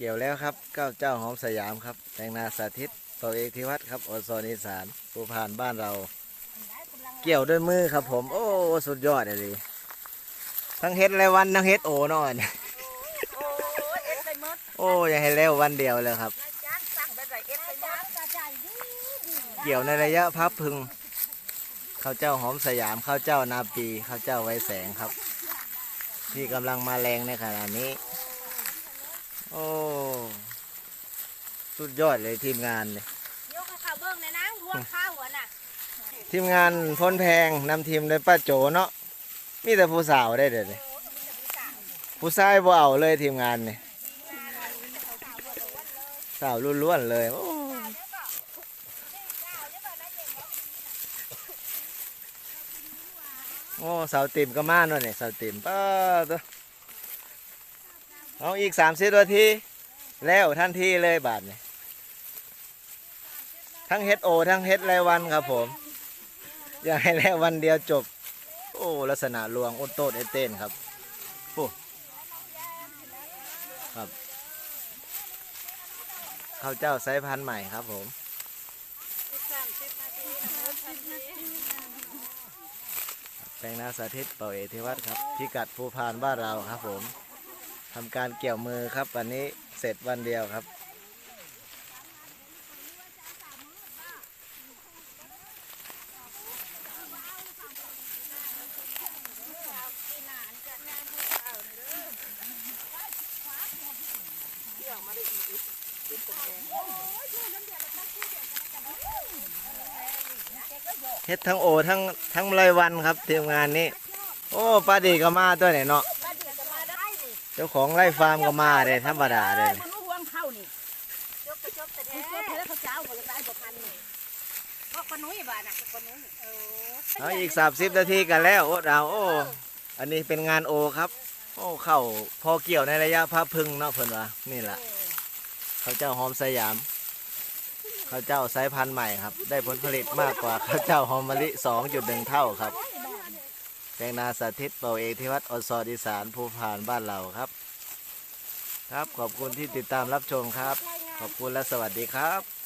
เกี่ยวแล้วครับเก้าเจ้าหอมสยามครับ แตงนาสาธิตเป่าเอกทิวัฒน์ครับอสนิสานผู้ผ่านบ้านเรา เกี่ยวด้วยมือครับผม โอ้ สุดยอดเลยทั้งเฮ็ดไรวันทั้งเฮ็ดโอเนอนโอ้ยเอ็ดไปหมดโอ้อยังให้แล้ววันเดียวเลยครับนายจ้างสั่งไปใส่เอ็ดไปหมดกระจายดีเกี่ยวในระยะพับพึงข้าวเจ้าหอมสยามข้าวเจ้านาปีข้าวเจ้าไว้แสงครับ ที่กำลังมาแรงในขณะนี้ โอ้สุดยอดเลยทีมงานเลยยกให้ข้าวเบิ้งในนางทวงข้าวหัวน่ะทีมงานพ้นแพงนำทีมโดยป้าโจเนาะมีแต่ผู้สาวได้เด็ดเลยผู้ชายบ่เอาเลยทีมงานเนี่ยสาวล้วนๆเลยโอ้โอ้สาวติ่มก็มาเนาะเนี่ยสาวติ่มป้าตัว เอาอีกสามสิบนาทีแล้วทันทีเลยบาทเนี่ยทั้งเฮดโอทั้งเฮดรวันครับผม อยากให้แล้ววันเดียวจบ โอ้ลักษณะลวงโอดโตดเอเต้นครับโอ้ครับข้าวเจ้าไซพันธุ์ใหม่ครับผมแปลงนาสาธิตเป่าเอธิวัฒน์ครับ พิกัดภูพานบ้านเราครับผม ทำการเกี่ยวมือครับ วันนี้เสร็จวันเดียวครับ เฮ็ดทั้งโอทั้งทั้งไรวันครับทีมงานนี้ โอ้ป้าดีก็มาตัวไหนเนาะ เจ้าของไร่ฟาร์มก็มาเลยธรรมดาเลยมันห่วงเข้านี่จบไปจบแต่แท้จบแล้วเขาเจ้าหมดได้บ่พันนี่ก็คนนุ้ยบ้านน่ะคนนุ้ยเออเอาอีกสามสิบนาทีกันแล้วโอ้ดาวโอ้อันนี้เป็นงานโอครับ โอ้เข้าพอเกี่ยวในระยะพับพึงเนาะเพิ่นว่านี่แหละเขาวเจ้าหอมสยามเขาวเจ้าสายพันธุ์ใหม่ครับ ได้ผลผลิตมากกว่าเขาวเจ้าหอมมะลิ 2.1 เท่าครับ แตงนาสาธิตเป่าเอกที่วัดอสอดิสานภูผานบ้านเราครับ ครับขอบคุณที่ติดตามรับชมครับ ขอบคุณและสวัสดีครับ